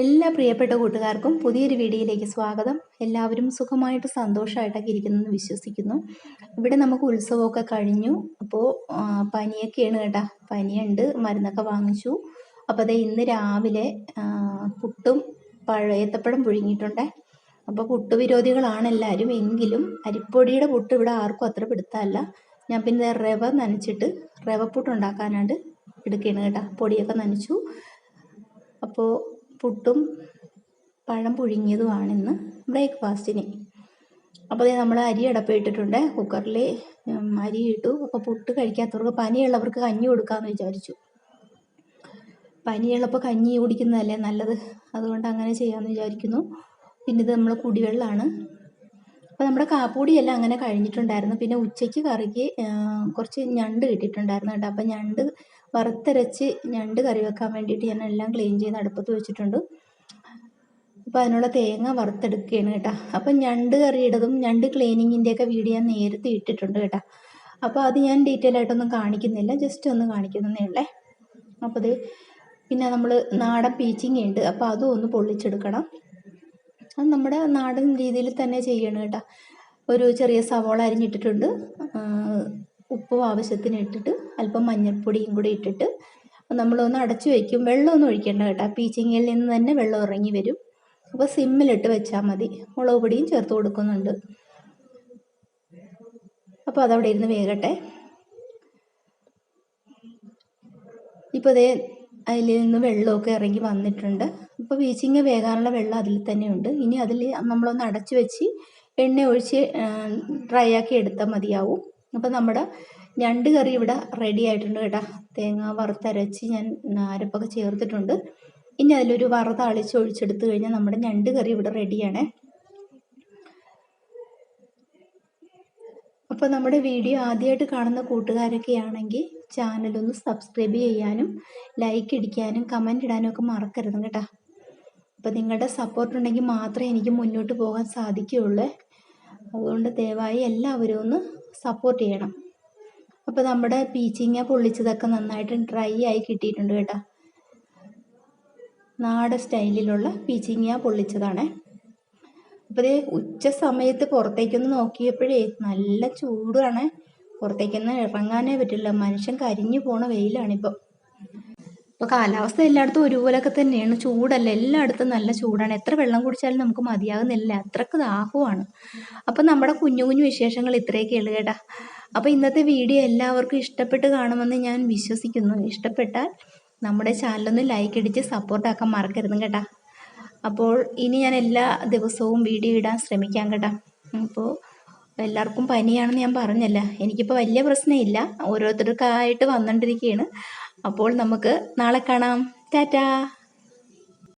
എല്ലാ പ്രിയപ്പെട്ട കൂട്ടുകാർക്കും പുതിയൊരു വീഡിയോയിലേക്ക് സ്വാഗതം. എല്ലാവരും സുഖമായിട്ട് സന്തോഷമായിട്ടൊക്കെ ഇരിക്കുന്നെന്ന് വിശ്വസിക്കുന്നു. ഇവിടെ നമുക്ക് ഉത്സവമൊക്കെ കഴിഞ്ഞു. അപ്പോൾ പനിയൊക്കെയാണ് കേട്ടോ. പനിയുണ്ട് മരുന്നൊക്കെ വാങ്ങിച്ചു. അപ്പോൾ അതേ ഇന്ന് രാവിലെ പുട്ടും പഴയത്തപ്പഴം പുഴുങ്ങിയിട്ടുണ്ട്. അപ്പോൾ പുട്ടുവിരോധികളാണ് എല്ലാവരും. എങ്കിലും അരിപ്പൊടിയുടെ പുട്ട് ഇവിടെ ആർക്കും അത്ര പിടുത്തമല്ല. ഞാൻ പിന്നെ റവ നനച്ചിട്ട് റവ പുട്ട് എടുക്കുകയാണ് കേട്ടോ. പൊടിയൊക്കെ നനച്ചു. അപ്പോൾ പുട്ടും പഴം പുഴുങ്ങിയതുമാണ് ഇന്ന് ബ്രേക്ക്ഫാസ്റ്റിന് അപ്പോൾ നമ്മൾ അരി അടപ്പിട്ടിട്ടുണ്ട് കുക്കറിൽ അരി ഇട്ടു. അപ്പോൾ പുട്ട് കഴിക്കാത്തവർക്ക് പനിയുള്ളവർക്ക് കഞ്ഞി കൊടുക്കാമെന്ന് വിചാരിച്ചു. പനിയുള്ളപ്പോൾ കഞ്ഞി കുടിക്കുന്നതല്ലേ നല്ലത്? അതുകൊണ്ട് അങ്ങനെ ചെയ്യാമെന്ന് വിചാരിക്കുന്നു. പിന്നെ ഇത് നമ്മൾ കുടിവെള്ളമാണ് അപ്പോൾ നമ്മുടെ കാപ്പൂടിയെല്ലാം അങ്ങനെ കഴിഞ്ഞിട്ടുണ്ടായിരുന്നു. പിന്നെ ഉച്ചയ്ക്ക് കറിക്ക് കുറച്ച് ഞണ്ട് കിട്ടിയിട്ടുണ്ടായിരുന്നു കേട്ടോ. അപ്പോൾ ഞണ്ട് വറുത്തരച്ച് ഞണ്ട് കറി വെക്കാൻ വേണ്ടിയിട്ട് ഞാൻ എല്ലാം ക്ലീൻ ചെയ്ത് അടുപ്പത്ത് വെച്ചിട്ടുണ്ട്. അപ്പോൾ അതിനുള്ള തേങ്ങ വറുത്തെടുക്കുകയാണ് കേട്ടോ. അപ്പം ഞണ്ട് കറിയുടേതും ഞണ്ട് ക്ലീനിങ്ങിന്റെയൊക്കെ വീഡിയോ ഞാൻ നേരത്തെ ഇട്ടിട്ടുണ്ട് കേട്ടോ. അപ്പോൾ അത് ഞാൻ ഡീറ്റെയിൽ ആയിട്ടൊന്നും കാണിക്കുന്നില്ല. ജസ്റ്റ് ഒന്ന് കാണിക്കുന്നതേ ഉള്ളേ. അപ്പോൾ അത് പിന്നെ നമ്മൾ നാടൻ പീച്ചിങ് ഉണ്ട് അപ്പോൾ അതും ഒന്ന് പൊള്ളിച്ചെടുക്കണം. അത് നമ്മുടെ നാടൻ രീതിയിൽ തന്നെ ചെയ്യണം കേട്ടോ. ഒരു ചെറിയ സവോള അരിഞ്ഞിട്ടിട്ടുണ്ട്. ഉപ്പും ആവശ്യത്തിന് ഇട്ടിട്ട് അല്പം മഞ്ഞൾപ്പൊടിയും കൂടി ഇട്ടിട്ട് നമ്മളൊന്ന് അടച്ചു വയ്ക്കും വെള്ളമൊന്നും ഒഴിക്കേണ്ട കേട്ടോ. പീച്ചിങ്ങയിൽ നിന്ന് തന്നെ വെള്ളം ഇറങ്ങി വരും. അപ്പോൾ സിമ്മിലിട്ട് വെച്ചാൽ മതി. മുളക് പൊടിയും ചേർത്ത് കൊടുക്കുന്നുണ്ട്. അപ്പോൾ അതവിടെ ഇരുന്ന് വേകട്ടെ. ഇപ്പോൾ അതേ അതിൽ നിന്ന് വെള്ളമൊക്കെ ഇറങ്ങി വന്നിട്ടുണ്ട്. ഇപ്പോൾ വീച്ചിങ്ങ വേകാനുള്ള വെള്ളം അതിൽ തന്നെയുണ്ട് ഇനി അതിൽ നമ്മളൊന്ന് അടച്ചു വെച്ച് എണ്ണ ഒഴിച്ച് ഡ്രൈ ആക്കി എടുത്താൽ മതിയാവും. അപ്പോൾ നമ്മുടെ ഞണ്ട് കറി ഇവിടെ റെഡി ആയിട്ടുണ്ട് കേട്ടോ. തേങ്ങ വറുത്തരച്ച് ഞാൻ അരപ്പൊക്കെ ചേർത്തിട്ടുണ്ട്. ഇനി അതിലൊരു വറുത അളിച്ച് ഒഴിച്ചെടുത്ത് കഴിഞ്ഞാൽ നമ്മുടെ ഞണ്ട് കറി ഇവിടെ റെഡിയാണ് അപ്പോൾ നമ്മുടെ വീഡിയോ ആദ്യമായിട്ട് കാണുന്ന കൂട്ടുകാരൊക്കെ ആണെങ്കിൽ ചാനലൊന്ന് സബ്സ്ക്രൈബ് ചെയ്യാനും ലൈക്ക് ഇടിക്കാനും കമന്റ് ഇടാനും ഒക്കെ മറക്കരുത് കേട്ടോ. അപ്പോൾ നിങ്ങളുടെ സപ്പോർട്ട് ഉണ്ടെങ്കിൽ മാത്രമേ എനിക്ക് മുന്നോട്ട് പോകാൻ സാധിക്കുകയുള്ളൂ. അതുകൊണ്ട് ദയവായി എല്ലാവരും ഒന്ന് സപ്പോർട്ട് ചെയ്യണം. അപ്പോൾ നമ്മുടെ പീച്ചിങ്ങ പൊള്ളിച്ചതൊക്കെ നന്നായിട്ട് ഡ്രൈ ആയി കിട്ടിയിട്ടുണ്ട് കേട്ടോ. നാടൻ സ്റ്റൈലിലുള്ള പീച്ചിങ്ങ പൊള്ളിച്ചതാണേ. അപ്പോൾ ഇത് ഉച്ച സമയത്ത് പുറത്തേക്കൊന്ന് നോക്കിയപ്പോഴേ നല്ല ചൂടാണ്. പുറത്തേക്കൊന്ന് ഇറങ്ങാനേ പറ്റില്ല. മനുഷ്യൻ കരിഞ്ഞു പോണ വെയിലാണിപ്പോൾ ഇപ്പോൾ കാലാവസ്ഥ എല്ലായിടത്തും ഒരുപോലൊക്കെ തന്നെയാണ്. ചൂടല്ല. എല്ലായിടത്തും നല്ല ചൂടാണ്. എത്ര വെള്ളം കുടിച്ചാലും നമുക്ക് മതിയാകുന്നില്ല. അത്രയ്ക്ക് ദാഹമാണ് അപ്പം നമ്മുടെ കുഞ്ഞു കുഞ്ഞു വിശേഷങ്ങൾ ഇത്രയൊക്കെ ഉള്ളു കേട്ടാ. അപ്പോൾ ഇന്നത്തെ വീഡിയോ എല്ലാവർക്കും ഇഷ്ടപ്പെട്ട് കാണുമെന്ന് ഞാൻ വിശ്വസിക്കുന്നു. ഇഷ്ടപ്പെട്ടാൽ നമ്മുടെ ചാനലൊന്ന് ലൈക്ക് അടിച്ച് സപ്പോർട്ടാക്കാൻ മറക്കരുത് കേട്ടാ. അപ്പോൾ ഇനി ഞാൻ എല്ലാ ദിവസവും വീഡിയോ ഇടാൻ ശ്രമിക്കാം കേട്ടാ. അപ്പോൾ എല്ലാവർക്കും പനിയാണെന്ന് ഞാൻ പറഞ്ഞല്ല. എനിക്കിപ്പോൾ വലിയ പ്രശ്നമില്ല. ഓരോരുത്തർക്കായിട്ട് വന്നുകൊണ്ടിരിക്കുകയാണ് അപ്പോൾ നമുക്ക് നാളെ കാണാം. ടാറ്റാ.